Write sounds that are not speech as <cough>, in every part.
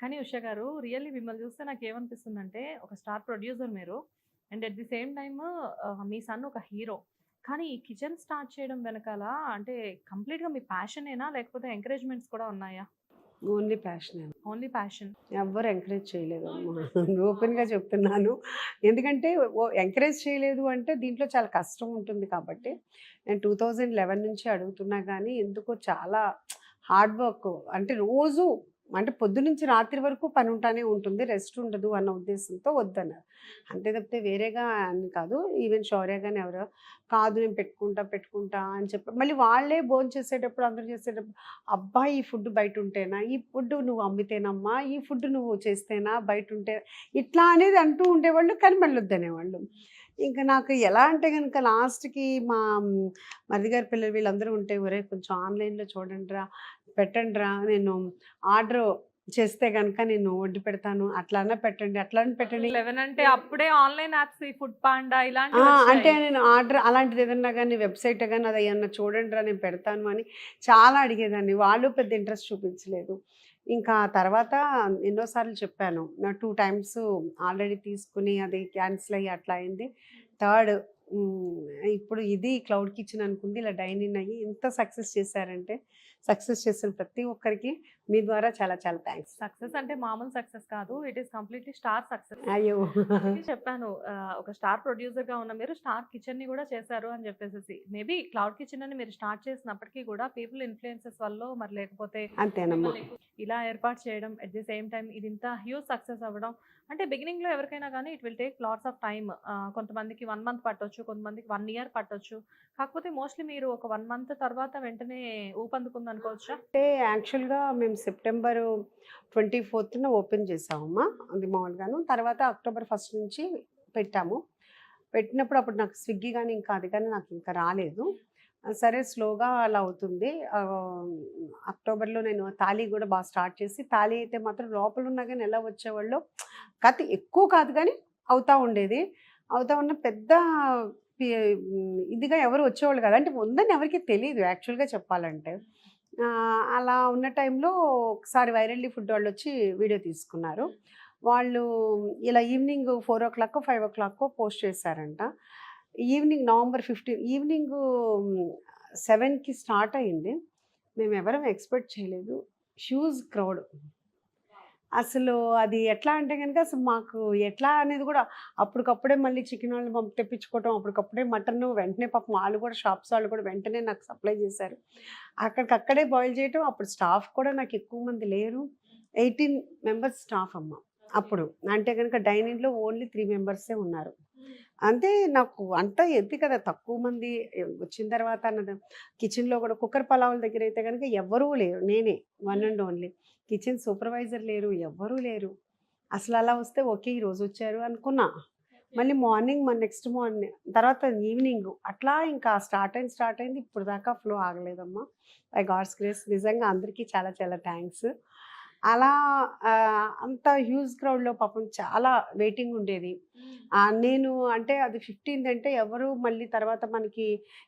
కానీ ఉష గారు రియల్లీ మిమ్మల్ని చూస్తే నాకు ఏమనిపిస్తుందంటే ఒక స్టార్ ప్రొడ్యూసర్ మీరు. And at the same time me son ఒక హీరో. కానీ ఈ కిచెన్ స్టార్ట్ చేయడం వెనకాల అంటే కంప్లీట్గా మీ ప్యాషనేనా? లేకపోతే ఎంకరేజ్మెంట్స్ కూడా ఉన్నాయా? Only passion. Only passion. ఎవ్వరు ఎంకరేజ్ చేయలేదు <laughs> ఓపెన్గా చెప్తున్నాను. ఎందుకంటే ఎంకరేజ్ చేయలేదు అంటే దీంట్లో చాలా కష్టం ఉంటుంది కాబట్టి. నేను టూ థౌజండ్ లెవెన్ నుంచి అడుగుతున్నా కానీ ఎందుకో చాలా హార్డ్ వర్క్. అంటే రోజు అంటే పొద్దు నుంచి రాత్రి వరకు పని ఉంటానే ఉంటుంది. రెస్ట్ ఉండదు అన్న ఉద్దేశంతో వద్దన్నారు. అంతే తప్పితే వేరేగా అని కాదు ఈవెన్ శౌర్య కానీ ఎవరో కాదు నేను పెట్టుకుంటా పెట్టుకుంటా అని చెప్పి మళ్ళీ వాళ్ళే భోజనం చేసేటప్పుడు అందరూ చేసేటప్పుడు అబ్బా ఈ ఫుడ్ బయట ఉంటేనా ఈ ఫుడ్ నువ్వు అమ్మితేనమ్మా? ఈ ఫుడ్ నువ్వు చేస్తేనా? బయట ఉంటే ఇట్లా అనేది అంటూ ఉండేవాళ్ళు కానీ మళ్ళీ వద్దనేవాళ్ళు ఇంకా నాకు ఎలా అంటే కనుక లాస్ట్కి మా మరిది గారి పిల్లలు వీళ్ళందరూ ఉంటే ఒరే కొంచెం ఆన్లైన్లో చూడండి రా పెట్టండి రా నేను ఆర్డర్ చేస్తే కనుక నేను వడ్డీ పెడతాను అట్లానే పెట్టండి అట్లానే పెట్టండి. లెవెన్ అంటే అప్పుడే ఆన్లైన్ యాప్స్ ఈ ఫుడ్ పాండా ఇలాంటి అంటే నేను ఆర్డర్ అలాంటిది ఏదన్నా కానీ వెబ్సైట్ కానీ అది ఏమన్నా చూడండి రా నేను పెడతాను అని చాలా అడిగేదాన్ని. వాళ్ళు పెద్ద ఇంట్రెస్ట్ చూపించలేదు. ఇంకా తర్వాత ఎన్నోసార్లు చెప్పాను. నా టూ టైమ్స్ ఆల్రెడీ తీసుకుని అది క్యాన్సిల్ అయ్యి అట్లా అయింది. థర్డ్ ఇప్పుడు ఇది క్లౌడ్ కిచెన్ అనుకుంది. ఇలా డైనింగ్ అయ్యి ఎంత సక్సెస్ చేశారంటే సక్సెస్ చేసిన ప్రతి ఒక్కరికి మీ ద్వారా చాలా చాలా థ్యాంక్స్ సక్సెస్ అంటే మామూలు సక్సెస్ కాదు. It is completely star success. అయ్యో. చెప్పాను ఒక స్టార్ ప్రొడ్యూసర్గా ఉన్న మీరు స్టార్ కిచెన్ని కూడా చేశారు అని చెప్పేసి మేబీ క్లౌడ్ కిచెన్ అని మీరు స్టార్ట్ చేసినప్పటికీ కూడా పీపుల్ ఇన్ఫ్లుయెన్సెస్ వల్ల మరి లేకపోతే అంతేనమ్మా. ఇలా ఏర్పాటు చేయడం అట్ ది సేమ్ టైం ఇది ఇంత హ్యూజ్ సక్సెస్ అవ్వడం. అంటే బిగినింగ్లో ఎవరికైనా కానీ it will take lots of time. కొంతమందికి వన్ మంత్ పట్టొచ్చు కొంతమందికి వన్ ఇయర్ పట్టొచ్చు. కాకపోతే మోస్ట్లీ మీరు ఒక వన్ మంత్ తర్వాత వెంటనే ఊపందుకుంది అనుకోవచ్చా? అంటే యాక్చువల్గా మేము సెప్టెంబర్ ట్వంటీ ఫోర్త్న ఓపెన్ చేసామమ్మా అది మామూలుగాను. తర్వాత అక్టోబర్ ఫస్ట్ నుంచి పెట్టాము. పెట్టినప్పుడు అప్పుడు నాకు స్విగ్గీ కానీ ఇంకా అది కానీ నాకు ఇంకా రాలేదు. సరే స్లోగా అలా అవుతుంది. అక్టోబర్లో నేను తాళీ కూడా బాగా స్టార్ట్ చేసి తాళీ అయితే మాత్రం లోపల ఉన్నా కానీ ఎలా వచ్చేవాళ్ళు? కథ ఎక్కువ కాదు కానీ అవుతా ఉండేది. అవుతా ఉన్న పెద్ద ఇదిగా ఎవరు వచ్చేవాళ్ళు కదా. అంటే ఉందని ఎవరికి తెలియదు యాక్చువల్గా చెప్పాలంటే. అలా ఉన్న టైంలో ఒకసారి వైరల్లీ ఫుడ్ వాళ్ళు వచ్చి వీడియో తీసుకున్నారు. వాళ్ళు ఇలా evening four o'clock five o'clock post చేశారంట. ఈవినింగ్ నవంబర్ ఫిఫ్టీన్ ఈవినింగ్ సెవెన్కి స్టార్ట్ అయింది మేము ఎవరం ఎక్స్పెక్ట్ చేయలేదు. Huge crowd. అసలు అది ఎట్లా అంటే కనుక అసలు మాకు ఎట్లా అనేది కూడా అప్పటికప్పుడే మళ్ళీ చికెన్ వాళ్ళు పంపి తెప్పించుకోవటం అప్పటికప్పుడే మటన్ వెంటనే పాపం వాళ్ళు కూడా షాప్స్ వాళ్ళు కూడా వెంటనే నాకు సప్లై చేశారు. అక్కడికక్కడే బాయిల్ చేయటం అప్పుడు స్టాఫ్ కూడా నాకు ఎక్కువ మంది లేరు. ఎయిటీన్ మెంబర్స్ స్టాఫ్ అమ్మ అప్పుడు. అంటే కనుక డైనింగ్లో ఓన్లీ త్రీ మెంబర్సే ఉన్నారు. అంతే నాకు అంత ఎత్తి కదా తక్కువ మంది వచ్చిన తర్వాత అన్నది కిచెన్లో కూడా కుక్కర్ పలావుల దగ్గర అయితే కనుక ఎవ్వరూ లేరు. నేనే one and only. Kitchen supervisor లేరు ఎవ్వరూ లేరు. అసలు అలా వస్తే ఓకే ఈ రోజు వచ్చారు అనుకున్నా. మళ్ళీ మార్నింగ్ మన నెక్స్ట్ మార్నింగ్ తర్వాత ఈవినింగ్ అట్లా ఇంకా స్టార్ట్ అయింది స్టార్ట్ అయింది. ఇప్పుడు దాకా ఫ్లో ఆగలేదమ్మా. By God's grace. నిజంగా అందరికీ చాలా చాలా థ్యాంక్స్. అలా అంత హ్యూజ్ క్రౌడ్లో పాపం చాలా వెయిటింగ్ ఉండేది. నేను అంటే అది ఫిఫ్టీన్త్ అంటే ఎవరు మళ్ళీ తర్వాత మనకి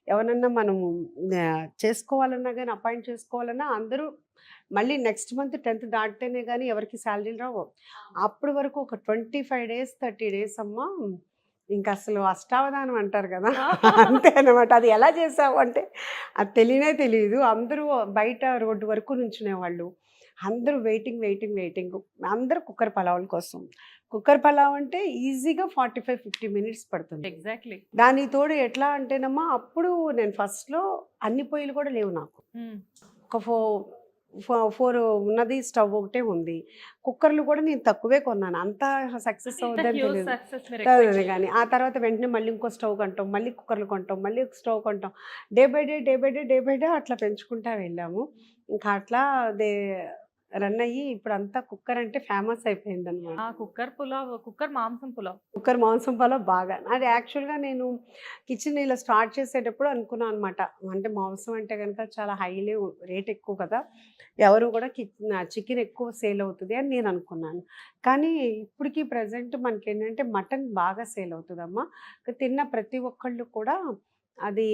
ఎవరన్నా మనము చేసుకోవాలన్నా కానీ అపాయింట్ చేసుకోవాలన్నా అందరూ మళ్ళీ నెక్స్ట్ మంత్ టెన్త్ దాటితేనే కానీ ఎవరికి శాలరీలు రావు. అప్పటి వరకు ఒక twenty five days thirty days అమ్మా ఇంకా అసలు అష్టావధానం అంటారు కదా. అంతే అనమాట అది ఎలా చేసావు అంటే అది తెలియనే తెలియదు. అందరూ బయట రోడ్డు వరకు నుంచునేవాళ్ళు అందరూ వెయిటింగ్ వెయిటింగ్ వెయిటింగ్. అందరూ కుక్కర్ పలావుల కోసం. కుక్కర్ పలావ్ అంటే ఈజీగా ఫార్టీ ఫైవ్ ఫిఫ్టీ మినిట్స్ పడుతుంది. ఎగ్జాక్ట్లీ. దాని తోడు ఎట్లా అంటేనమ్మా అప్పుడు నేను ఫస్ట్లో అన్ని పొయ్యిలు కూడా లేవు నాకు. ఒక ఫో- ఫోర్ ఉన్నది స్టవ్ ఒకటే ఉంది. కుక్కర్లు కూడా నేను తక్కువే కొన్నాను. అంత సక్సెస్ అవుతుందని తెలియదు కానీ ఆ తర్వాత వెంటనే మళ్ళీ ఇంకో స్టవ్ కొంటాం మళ్ళీ కుక్కర్లు కొంటాం మళ్ళీ ఒక స్టవ్ కొంటాం. Day by day day by day day by day అట్లా పెంచుకుంటా వెళ్ళాము. ఇంకా అట్లా దే రన్ అయ్యి ఇప్పుడు అంతా కుక్కర్ అంటే ఫేమస్ అయిపోయింది అనమాట ఆ కుక్కర్ పులావ్ కుక్కర్ మాంసం పులావ్. కుక్కర్ మాంసం పాలో బాగా. అది యాక్చువల్గా నేను కిచెన్ ఇలా స్టార్ట్ చేసేటప్పుడు అనుకున్నాను అనమాట. అంటే మాంసం అంటే కనుక చాలా హైలీ రేట్ ఎక్కువ కదా. ఎవరు కూడా చికెన్ ఎక్కువ సేల్ అవుతుంది అని నేను అనుకున్నాను. కానీ ఇప్పటికీ ప్రజెంట్ మనకి ఏంటంటే మటన్ బాగా సేల్ అవుతుందమ్మా. తిన్న ప్రతి ఒక్కళ్ళు కూడా అది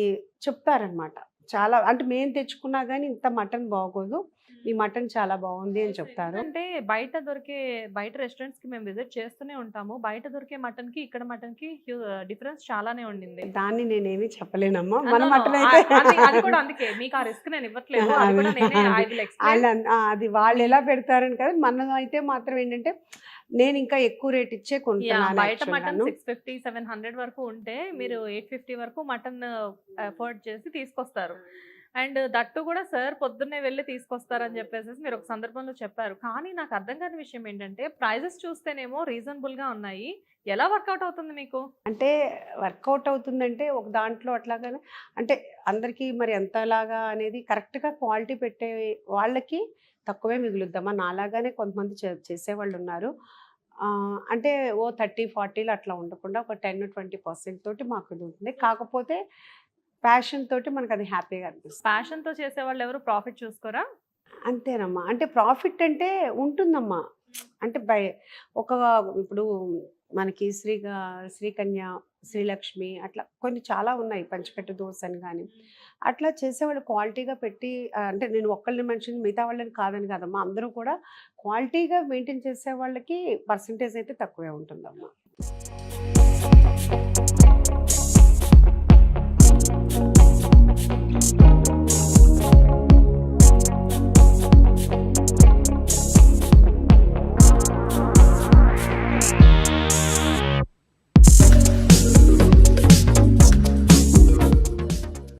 చెప్తారనమాట చాలా అంటే మేము తెచ్చుకున్నా కానీ ఇంత మటన్ బాగోదు. మీ మటన్ చాలా బాగుంది అని చెప్తారు. అంటే బయట దొరికే బయట రెస్టారెంట్స్కి మేము విజిట్ చేస్తూనే ఉంటాము. బయట దొరికే మటన్కి ఇక్కడ మటన్కి డిఫరెన్స్ చాలానే ఉండింది. దాన్ని నేనేమి చెప్పలేనమ్మా. మన మటన్ అయితే అది కూడా అందుకే. మీకు ఆ రిస్క్ నేను ఇవ్వట్లేదు. అది వాళ్ళ ఎలా పెడతారని కదా మనం అయితే మాత్రం ఏంటంటే నేను ఇంకా ఎక్కువ రేట్ ఇచ్చే కొంటున్నాను బయట mutton. Six fifty seven hundred వరకు ఉంటే మీరు ఎయిట్ ఫిఫ్టీ వరకు మటన్ ఎఫోర్డ్ చేసి తీసుకొస్తారు. అండ్ దట్టు కూడా సార్ పొద్దున్నే వెళ్ళి తీసుకొస్తారని చెప్పేసి మీరు ఒక సందర్భంలో చెప్పారు. కానీ నాకు అర్థం కాని విషయం ఏంటంటే ప్రైజెస్ చూస్తేనేమో రీజనబుల్గా ఉన్నాయి. ఎలా వర్కౌట్ అవుతుంది మీకు? అంటే వర్కౌట్ అవుతుందంటే ఒక దాంట్లో అట్లాగానే అంటే అందరికీ మరి ఎంతలాగా అనేది కరెక్ట్గా క్వాలిటీ పెట్టే వాళ్ళకి తక్కువే మిగులుద్దామా నాలాగానే కొంతమంది చే- చేసేవాళ్ళు ఉన్నారు. అంటే ఓ థర్టీ ఫార్టీలు అట్లా ఉండకుండా ఒక టెన్ ట్వంటీ పర్సెంట్ తోటి మాకు ఉంటుంది. కాకపోతే ప్యాషన్ తోటి మనకు అది హ్యాపీగా అనిపిస్తుంది. ప్యాషన్తో చేసే వాళ్ళు ఎవరు? ప్రాఫిట్ చూసుకోరా? అంతేనమ్మా. అంటే ప్రాఫిట్ అంటే ఉంటుందమ్మా. అంటే బై ఒక ఇప్పుడు మనకి శ్రీ శ్రీకన్య శ్రీలక్ష్మి అట్లా కొన్ని చాలా ఉన్నాయి. పంచకట్టు దోశ అని కానీ అట్లా చేసేవాళ్ళు క్వాలిటీగా పెట్టి అంటే నేను ఒక్కళ్ళని మనిషిని మిగతా వాళ్ళని కాదని కాదమ్మా. అందరూ కూడా క్వాలిటీగా మెయింటైన్ చేసే వాళ్ళకి పర్సంటేజ్ అయితే తక్కువే ఉంటుందమ్మా.